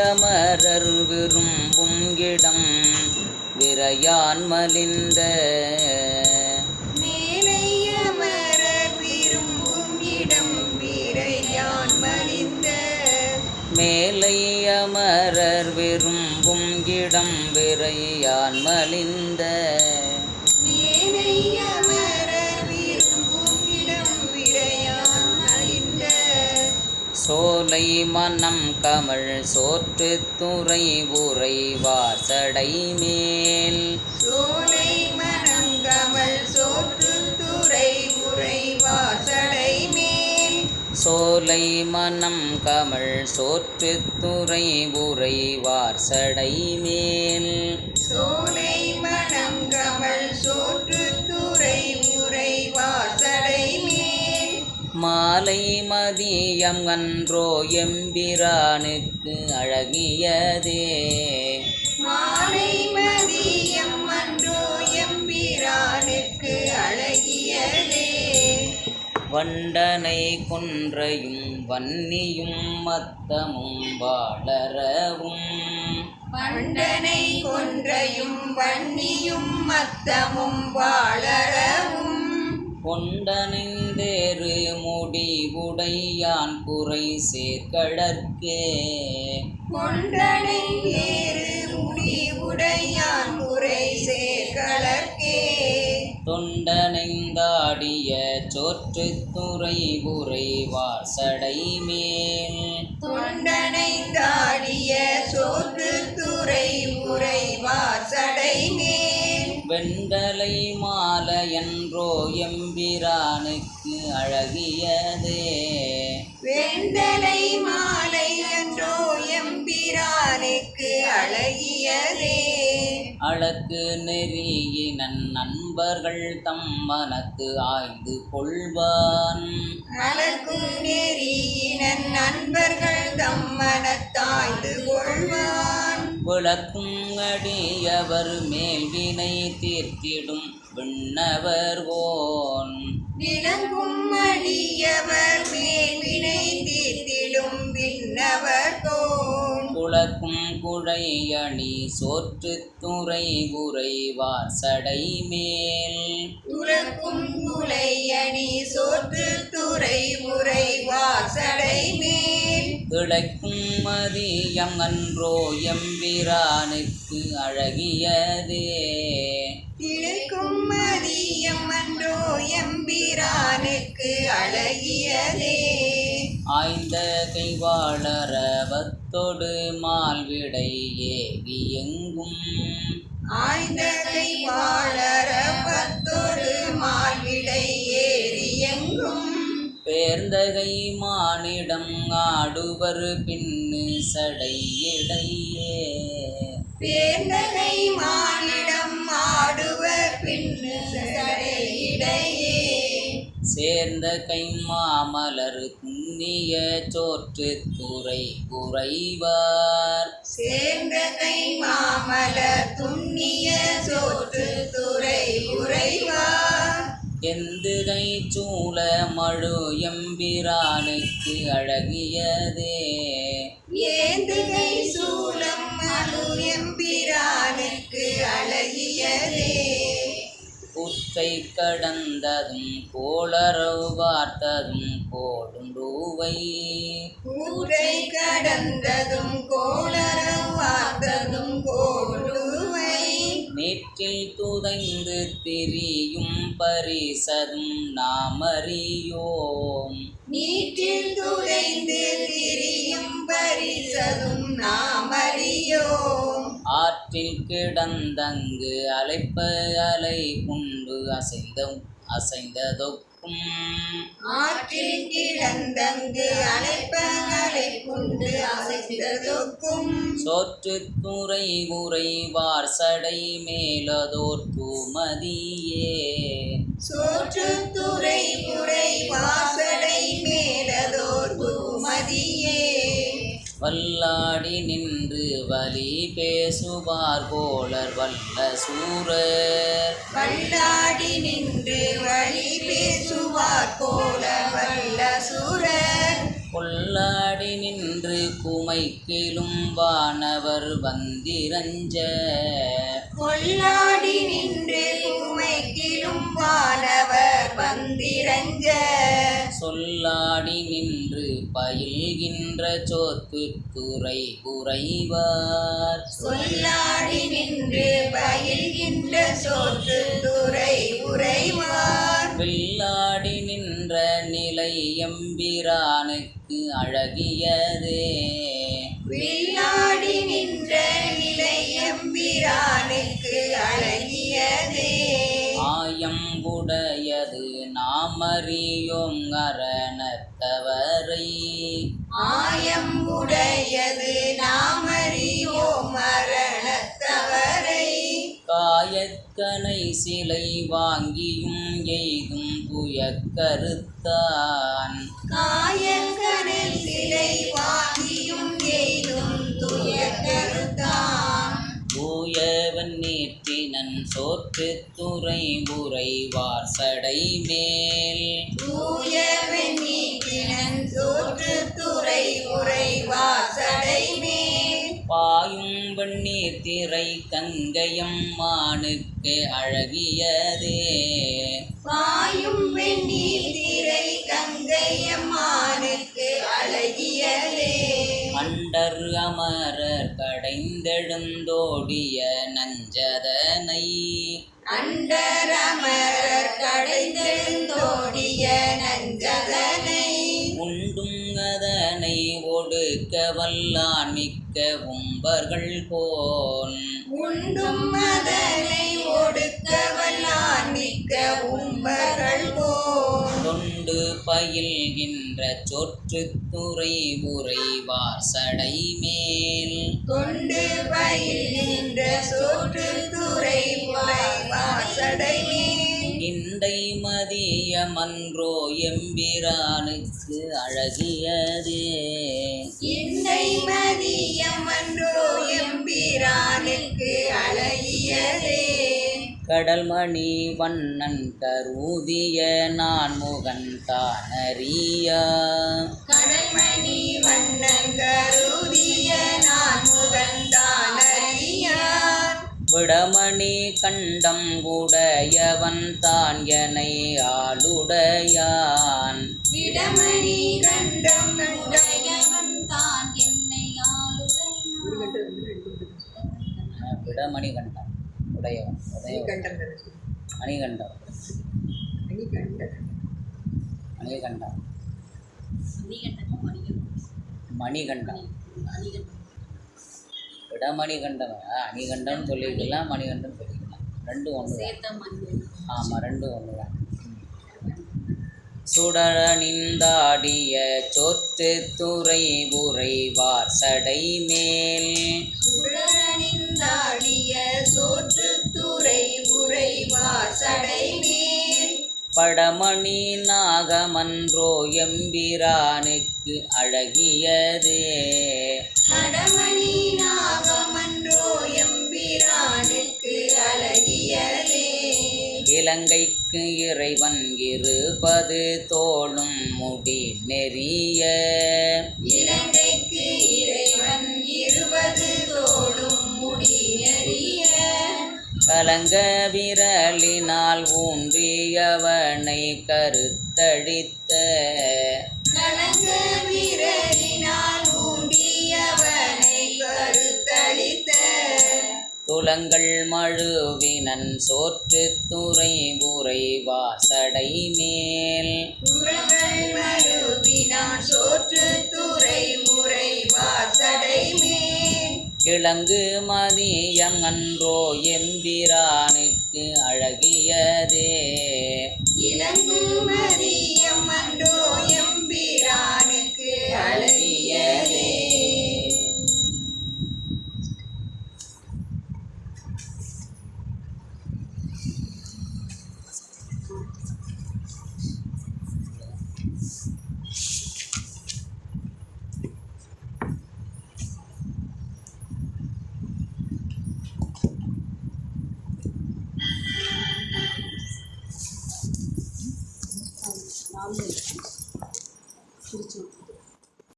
அமரர் விரும்பும் இடம் விரையான் மலிந்த. மேலை அமரர் விரும்பும் இடம் வீரையான் மலிந்த. மேலை சோலை மனம் கமழ் சோற்று துறை உறைவார் சடை மேல். சோலை மனம் கமல் சோற்று துறை உரை வாசடை மேல். சோலை மனம் கமழ் சோற்று துறை உறைவார் சடை மேல். சோலை மனம் கமல் சோற்று மேல் மதியம் அன்றோ எம்பிரானுக்கு அழகியதே. மாலை மதியம் அன்றோ எம்பிரானுக்கு அழகியதே. வண்டனை கொன்றையும் வன்னியும் மத்தமும் வாழறவும் வண்டனை கொன்றையும் வன்னியும் மத்தமும் வாழறவும் கொண்டனைந்தேறு முடிவுடையான் குறை சேர்க்கடற்கே கொண்டனை வேறு முடிவுடையான் குறை சேர்களற்கே தொண்டனைந்தாடிய சோற்றுத்துறை உறைவார் சடை மேல் வெண்டலை மாலையன்றோ எம்பிரானுக்கு அழகியதே. வெண்தலை மாலை அன்றோ எம்பிரானுக்கு அழகியதே. அழகு நெறியினன் நண்பர்கள் தம் மனத்து ஆய்ந்து கொள்வான். அழகு நெறியினன் நண்பர்கள் தம்மனத்தாய்ந்து கொள்வான். விளக்கும் அடியவர் மேல் வினை தீர்த்திடும் விண்ணவர் ஓன். விளங்கும் அடியவர் மேல்வினை தீர்த்திடும் விண்ணவர் குளக்கும் குழையணி சோற்று துறை உறைவார் சடை மேல். துறக்கும் துளையணி சோற்று துறை உரை வாசடை மேல். திளைக்கும் மதியம் அன்றோ எம்பிரானுக்கு அழகியதே. திளைக்கும் மதியம் அன்றோ எம்பிரானுக்கு அழகியதே. ஆய்ந்த கைவாளரவத்தொடு மால்விடை ஏவி எங்கும் ஆய்ந்த கை பேர்ந்தகை மானிடம் ஆடுவர் பின்னு சடையிடையே. பேர்ந்தகை மானிடம் ஆடுவர் பின்னு சடையிடையே. சேர்ந்த கை மாமலர் துண்ணிய சோற்று துறை குறைவார் சேர்ந்த கை மாமலர் துண்ணிய சோற்று துறை உறைவார். எந்து கை சூழ மழு எம்பிரானுக்கு அழகியதே. ஏந்துகை சூலம் அழு எம்பிரானுக்கு அழகியதே. புற்றை கடந்ததும் கோளரவு பார்த்ததும் கோடுண்டூவை ஊரை கடந்ததும் கோளரம் பார்த்ததும் நீற்றில் துதைந்து திரியும் பரிசதும் நாமறியோம். நீட்டில் துளைந்து திரியும் பரிசதும் நாம் அறியோம் ஆற்றில் கிடந்தங்கு அலைப்ப அலை குண்டு அசைந்த அசைந்ததொக்கும் ஆற்றில் கிடந்தங்கு அழைப்பங்களை கொண்டு அசைந்ததொக்கும். சோற்று துறை உறைவார் சடை மேலதோர் தூமதியே சோற்றுத்துறை புரை வாசடை மேலதோர் பூமதியே வல்லாடி பேசுவார் கோளர் வல்ல சூரர். வல்லாடி நின்று வழி பேசுவார் போல வல்ல சூரர். கொல்லாடி நின்று குமைக்கிலும் வானவர் வந்திரஞ்ச கொல்லாடி நின்று உமைக்கிலும் வானவர் வந்திரஞ்ச சொல்லாடி நின்று பயில்கின்ற சோத்து துறை உறைவார். சொல்லாடி நின்று பயில்கின்ற சோற்று துறை உறைவார். வெள்ளாடி நின்ற நிலை எம்பிரானுக்கு அழகியதே. வில்லாடி நின்ற நிலை எம்பிரானுக்கு அழகியதே. ஆயம்புடையது நாமறியோம் அரணத்தவரை ஆயம்புடையது நாமறியோம் மரணத்தவரை. காயக்கனை சிலை வாங்கியும் எய்தும் துயக்கருத்தான் காயங்கனில் சிலை வாங்கியும் எய்தும் துய நேற்றினன் சோற்று துறை உறைவார் சடை மேல். சோற்று துறை உறைவாசடை மேல். பாயும் வெண்ணீர் திரை கங்கையம் மானுக்கு அழகியதே. பாயும் வெந்நீர் திரை கங்கையம்மானுக்கு அழகியலே அண்டர் அமரர் கடைந்தெழுந்தோடிய நஞ்சதனை. அண்டரமரர் கடைந்தெழுந்தோடிய நஞ்சதனை. உண்டும் அதனை ஒடுக்க வல்லான் மிக்க உம்பர்கள் போன். உண்டும் அதனை ஒடுக்க பயில்கின்ற சொற்றுத்துறை உறைவார் சடை மேல் கொண்டு பயில் நின்ற சோற்று துறை வாசடை மேல் இண்டை மதிய மன்றோ எம்பிரானுக்கு அழகியதே. இன்றை மதியம் அன்றோ எம்பிரானுக்கு அழகியதே. கடல்மணி வண்ணன் கருதிய நான் முகன் தானறியா கடல்மணி வண்ணன் கருதிய நான் முகந்தானறியான் விடமணி கண்டம் உடையவன் தான் எனை ஆளுடையான். இடமணி கண்டம் உடையவன் தான் என்னை விடமணி கண்டம். உடையவன். உடையவன். மணிகண்டம் மணிகண்டம் மணிகண்டம் விடமணிகண்டம் அணிகண்டம் சொல்லிக்கலாம் மணிகண்டம் சொல்லிக்கலாம் ரெண்டும் ஒன்று ஆமாம் ரெண்டும் ஒன்று தான் சுடரணிந்தாடிய சொத்து துறை உறைவார் சடை மேல் சோற்று துறை உரை வாசடை மேல் படமணி நாகமன்றோ எம்பிரானுக்கு அழகியதே. கடமணி நாகமன்றோ எம்பிரானுக்கு அழகியதே. இலங்கைக்கு இறைவன் இருபது தோளும் முடி நெறிய. இலங்கைக்கு இறைவன் இருபது தோளும் முடி நெறிய. கலங்க விரலினால் ஊன்றியவனை கருத்தடித்த. கலங்க விரலினால் ஊண்டியவனை கருத்தளித்த துலங்கள் மழுவினன் சோற்று துறை உறைவார் சடை மேல் சோற்று துறை முறை வாசடை மேல் கிழங்கு மதியம் அன்றோ எம்பிரானுக்கு அழகியதே. இளங்கு